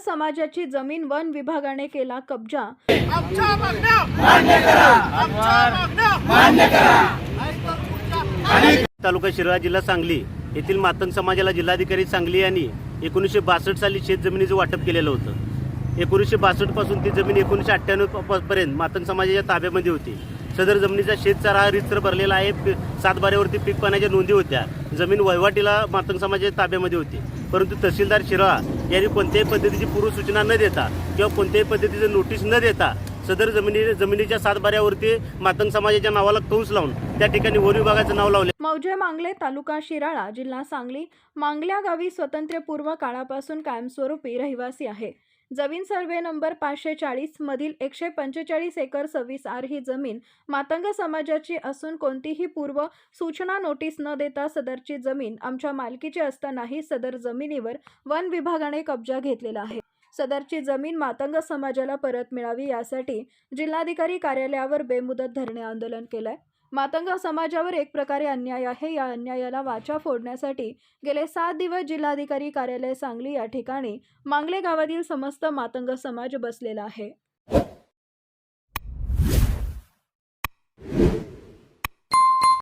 समाजाची जमीन वन विभागाने केला कब्जा. तालुका शिराळा जिल्हा सांगली येथील मातंग समाजाला जिल्हाधिकारी सांगली यांनी एकोणीसशे बासष्ट साली शेत जमिनीचं वाटप केलेलं होतं. एकोणीसशे बासष्टपासून ती जमीन एकोणीसशे अठ्ठ्याण्णव पर्यंत मातंग समाजाच्या ताब्यामध्ये होती. सदर जमिनीचा शेतचारा हा रितसर भरलेला आहे. पी- सातबाऱ्यावरती पीक पाण्याच्या नोंदी होत्या. जमीन वहिवाटीला मातंग समाजाच्या ताब्यामध्ये होती. परंतु तहसीलदार शिराळा यांनी कोणत्याही पद्धतीची पूर्वसूचना न देता किंवा कोणत्याही पद्धतीचं नोटीस न देता सदर जमिनी जमिनीच्या सातबाऱ्यावरती मातंग समाजाच्या नावाला कंस लावून त्या ठिकाणी वन विभागाचं नाव लावले. मौजे मांगले तालुका शिराळा जिल्हा सांगली. मांगल्या गावी स्वातंत्र्यपूर्व काळापासून कायमस्वरूपी रहिवासी आहे. जमीन सर्वे नंबर पाचशे चाळीस मधील एकशे पंचेचाळीस एकर सव्वीस आर ही जमीन मातंग समाजाची असून कोणतीही पूर्व सूचना नोटीस न देता सदरची जमीन आमच्या मालकीची असतानाही सदर जमिनीवर वन विभागाने कब्जा घेतलेला आहे. सदरची जमीन मातंग समाजाला परत मिळावी यासाठी जिल्हाधिकारी कार्यालयावर बेमुदत धरणे आंदोलन केलंय. मातंग समाजावर एक प्रकारे अन्याय आहे. या अन्यायाला वाचा फोडण्यासाठी गेले सात दिवस जिल्हाधिकारी कार्यालय सांगली या ठिकाणी मांगले गावातील समस्त मातंग समाज बसलेला आहे.